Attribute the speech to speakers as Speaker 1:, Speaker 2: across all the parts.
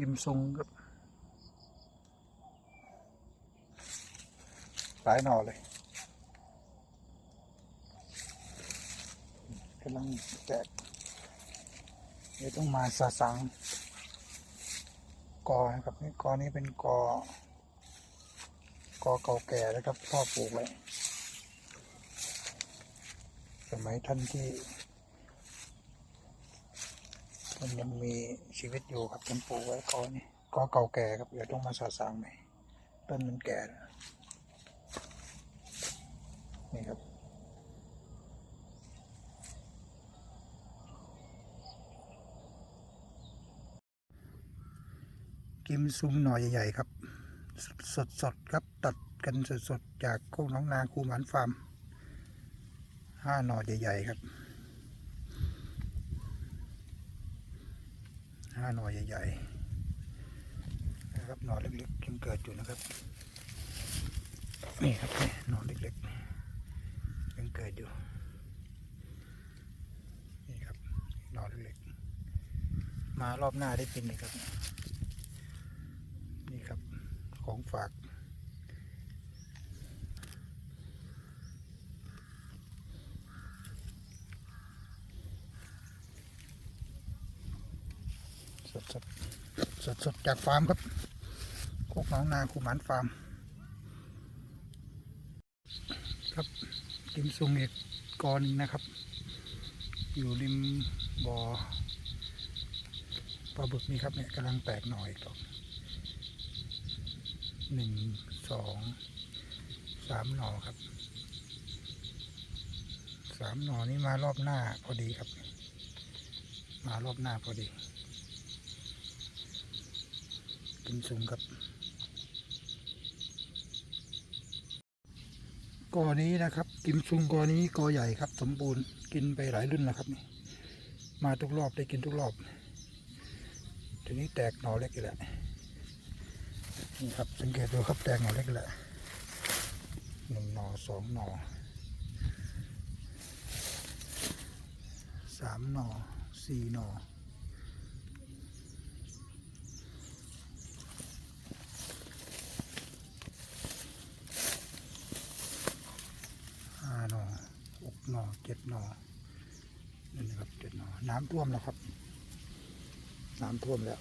Speaker 1: ยิมซุงครับหลายหน่อเลยกำลังแตกเดี๋ยวต้องมาสะสังกอครับนี่กอนี้เป็นกอกอเก่าแก่นะครับพ่อปลูกไว้สมัยท่านที่ ท่านยังมีชีวิตอยู่ครับท่านปลูกไว้กอนี้กอเก่าแก่ครับเดี๋ยวต้องมาสะสางใหม่ต้นมันแก่แล้วนี่ครับกิมซุงหน่อใหญ่ๆครับ สดๆครับตัดกันสดๆจากโคกน้องนาคูหมันฟาร์มห้าหน่อใหญ่ๆครับ ห้าหน่อใหญ่ๆนะครับหน่อเล็กๆยังเกิดอยู่นะครับนี่ครับนี่หน่อเล็กๆยังเกิดอยู่นี่ครับหน่อเล็กๆมารอบหน้าได้กินเลยครับ นี่ครับของฝาก สดสดสดสดจากฟาร์มครับโคกหนองนาคูหมันฟาร์ม ครับริมซุงอีกกอนึงนะครับ อยู่ริมบ่อปลาบึกนี่ครับเนี่ยกำลังแตกหน่อยต่อกหนึ่งสองสามหน่อครับสามหน่อนี้มารอบหน้าพอดีครับ มารอบหน้าพอดี กินซุงครับ กอนี้นะครับ กิมซุงกอนี้กอใหญ่ครับ สมบูรณ์กินไปหลายรุ่นแล้วครับนี่มาทุกรอบได้กินทุกรอบทีนี้แตกหน่อเล็กอีกแล้วนี่ครับสังเกตดูครับแตกหน่อเล็กอีกแล้วหนึ่งหน่อสองหน่อสามหน่อสี่หน่อ ห้าหนอหกห นอนี่นะครับเจ็ดนอน้ำท่วมแล้วครับ น้ำท่วมแล้ว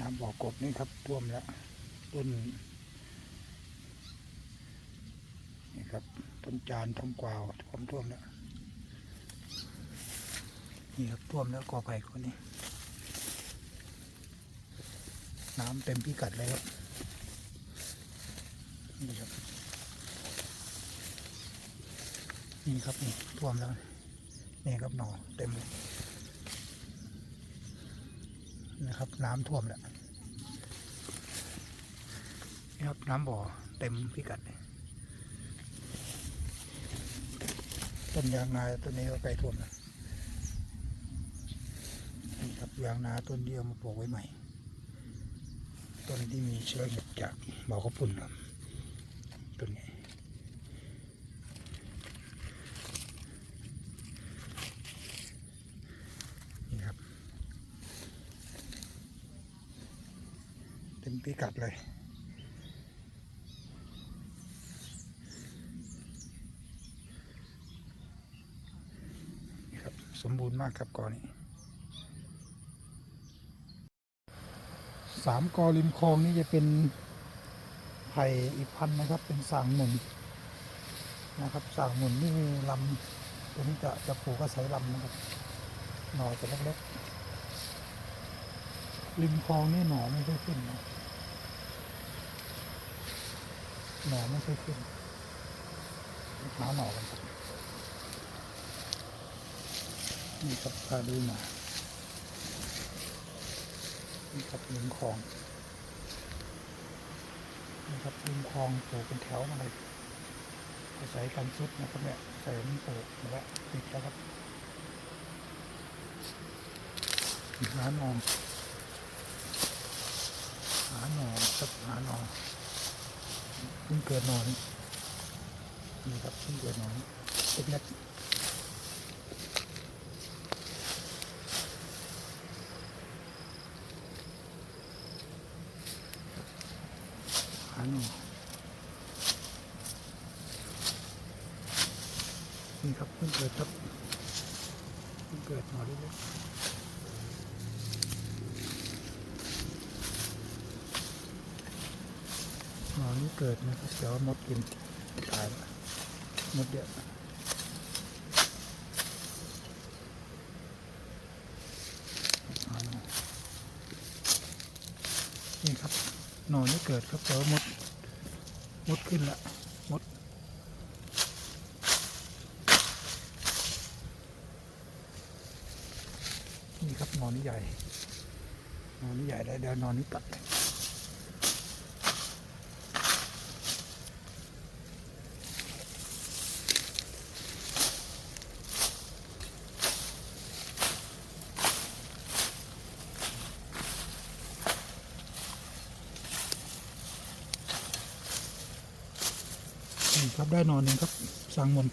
Speaker 1: น้ำบ่อกบนี่ครับท่วมแล้ว ต้นนี่ครับต้นจานต้นกวาวท่วมท่วมแล้วนี่ครับท่วมแล้วกอไผ่คนนี้ น้ำเต็มพิกัดเลยครับนี่ครับ นี่ครับนี่ท่วมแล้วนี่ครับหนอเต็มเลยนะครับน้ำท่วมแล้วนี่ครับน้ำบ่อเต็มพิกัดเลยต้นยางนาต้นนี้ก็ใกล้ท่วมแล้วนี่ครับยางนาต้นเดียวมาปลูกไว้ใหม่ต้นที่มีเชื้อเห็ดจากบ่อข้าวปุ่นครับต้นนี้ครับ เต็ม พิกัดเลย นี่ครับ สมบูรณ์มากครับกอนี้สามกอริมคลองนี่จะเป็นไผ่อีกพันนะครับ เป็นสางหมุนนะครับสางหมุนนี่ลำตัวนี้จะจะปลูกอาศัยลำนะครับหน่อจะเล็กๆริมคลองนี่หน่อไม่ค่อยขึ้นนะหน่อไม่ ค่อยขึ้นหาหน่อกันนี่ครับพาดูหน่อนี่ครับริมคลองนี่ครับริมคลองปลูกเป็นแถวมาเลยอาศัยการซุดนะครับเนี่ยเสริมปลูกมดแล้วติดแล้วครับหาหนอน เพิ่งเกิดนอนนี่ครับเพิ่งเกิดนอนเล็กๆันนี่ครับเพิ่งเกิดครับเพิ่งเกิดนอนเล็ก หนอนี้เกิดนะครับแต่ว่ามดกินตายมดเยอะนี่ครับหนอนี้เกิดครับแต่ว่ามดมดขึ้นละมดนี่ครับหนอนนี่ใหญ่หนอนนี่ใหญ่แล้วเดี๋ยวนอนนี้ตัด นี่ครับได้นอนหนึ่งครับสั่งมนต์